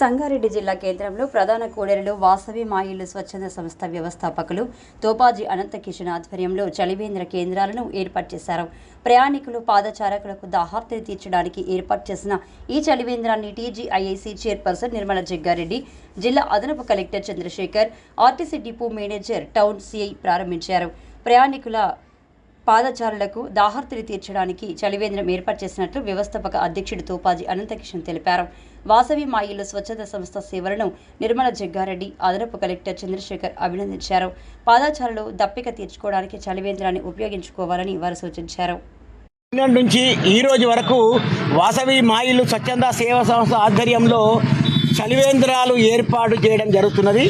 సంగారెడ్డి జిల్లా కేంద్రంలో ప్రధాన కూడలిలో వాసవి మాయిలు స్వచ్ఛంద సంస్థ వ్యవస్థాపకులు తోపాజీ అనంతకిషన్ ఆధ్వర్యంలో చలివేంద్ర కేంద్రాలను ఏర్పాటు చేశారు. ప్రయాణికులు పాదచారకులకు దాహార్తిని తీర్చడానికి ఏర్పాటు చేసిన ఈ చలివేంద్రాన్ని టీజీఐఐసీ చైర్పర్సన్ నిర్మల జగ్గారెడ్డి జిల్లా అదనపు collector Chandrashekar RTC depot manager town CI ప్రారంభించారు. ప్రయాణికుల పాదచారులకు దాహార్తిని తీర్చడానికి చలివేంద్రం ఏర్పాటు చేసినట్లు వ్యవస్థాపక అధ్యక్షుడు తోపాజీ అనంతకిషన్ తెలిపారు. వాసవి మా స్వచ్ఛత స్వచ్ఛంద సంస్థ సేవలను నిర్మల జగ్గారెడ్డి అదనపు కలెక్టర్ చంద్రశేఖర్ అభినందించారు. పాదచారులు దప్పిక తీర్చుకోవడానికి చలివేంద్రాన్ని ఉపయోగించుకోవాలని వారు సూచించారు. నుంచి ఈ రోజు వరకు వాసవి మాయిలు స్వచ్ఛంద సేవా సంస్థ ఆధ్వర్యంలో చలివేంద్రాలు ఏర్పాటు చేయడం జరుగుతున్నది.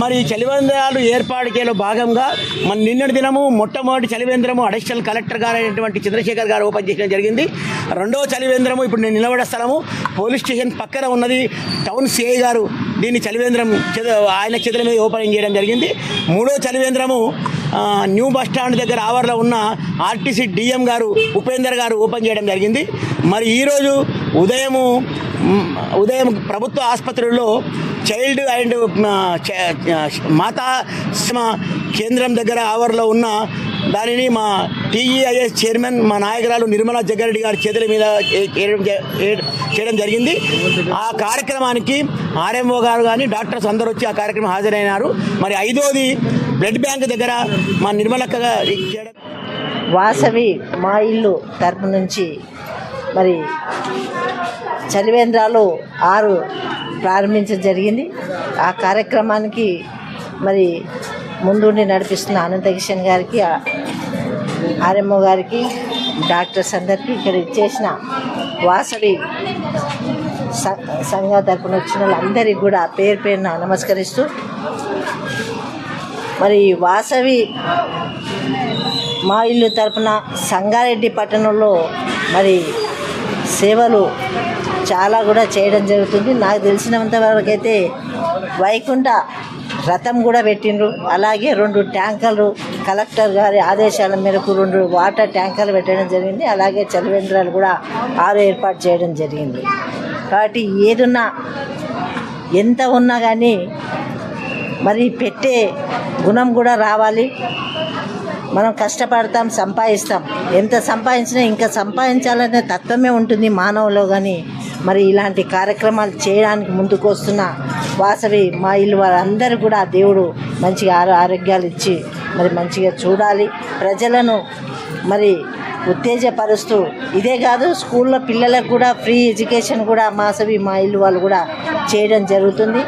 మరి ఈ చలివేంద్రాలు ఏర్పాటు చేయలో భాగంగా మన నిన్నటి దినము మొట్టమొదటి చలివేంద్రము అడిషనల్ కలెక్టర్ గారు అయినటువంటి చంద్రశేఖర్ గారు ఓపెన్ చేయడం జరిగింది. రెండవ చలివేంద్రము ఇప్పుడు నేను నిలబడే స్థలము. పోలీస్ స్టేషన్ పక్కన ఉన్నది. టౌన్ సిఐ గారు దీన్ని చలివేంద్రం ఆయన చేతుల మీద ఓపెనింగ్ చేయడం జరిగింది. మూడో చలివేంద్రము న్యూ బస్ స్టాండ్ దగ్గర ఆవర్లో ఉన్న ఆర్టీసీ డిఎం గారు ఉపేందర్ గారు ఓపెన్ చేయడం జరిగింది. మరి ఈరోజు ఉదయము ఉదయం ప్రభుత్వ ఆసుపత్రుల్లో చైల్డ్ అండ్ చ- మాతా కేంద్రం దగ్గర ఆవర్లో ఉన్న దానిని మా టీఈఐఎస్ చైర్మన్ మా నాయకురాలు నిర్మలా జగ్గారెడ్డి గారి చేతుల మీద చేయడం జరిగింది. ఆ కార్యక్రమానికి ఆర్ఎంఓ గారు కానీ డాక్టర్స్ అందరూ వచ్చి ఆ కార్యక్రమం హాజరైనారు. మరి ఐదోది బ్లడ్ బ్యాంక్ దగ్గర మా నిర్మలక్క వాసవి మా ఇల్లు తరపు నుంచి మరి చలివేంద్రాలు ఆరు ప్రారంభించడం జరిగింది. ఆ కార్యక్రమానికి మరి ముందుండి నడిపిస్తున్న అనంత కిషన్ గారికి ఆర్ఎంఓ గారికి డాక్టర్స్ అందరికీ ఇక్కడ ఇచ్చేసిన వాసవి సంఘ తరపున వచ్చిన వాళ్ళందరికీ కూడా పేరు పేరున నమస్కరిస్తూ మరి వాసవి మా ఇల్లు తరపున సంగారెడ్డి పట్టణంలో మరి సేవలు చాలా కూడా చేయడం జరుగుతుంది. నాకు తెలిసినంత వరకైతే వైకుంఠ రథం కూడా పెట్టిండ్రు. అలాగే రెండు ట్యాంకర్లు కలెక్టర్ గారి ఆదేశాల మేరకు రెండు వాటర్ ట్యాంకర్లు పెట్టడం జరిగింది. అలాగే చలివేంద్రాలు కూడా ఆరు ఏర్పాటు చేయడం జరిగింది. కాబట్టి ఏదున్నా ఎంత ఉన్నా కానీ మరి పెట్టే గుణం కూడా రావాలి. మనం కష్టపడతాం సంపాదిస్తాం. ఎంత సంపాదించినా ఇంకా సంపాదించాలనే తత్వమే ఉంటుంది మానవులో కానీ మరి ఇలాంటి కార్యక్రమాలు చేయడానికి ముందుకు వస్తున్న వాసవి మా ఇల్లు వారందరూ కూడా దేవుడు మంచిగా ఆరో ఆరోగ్యాలు ఇచ్చి మరి మంచిగా చూడాలి. ప్రజలను మరి ఉత్తేజపరుస్తూ ఇదే కాదు స్కూల్లో పిల్లలకు కూడా ఫ్రీ ఎడ్యుకేషన్ కూడా మాసవి మా ఇల్లు వాళ్ళు కూడా చేయడం జరుగుతుంది.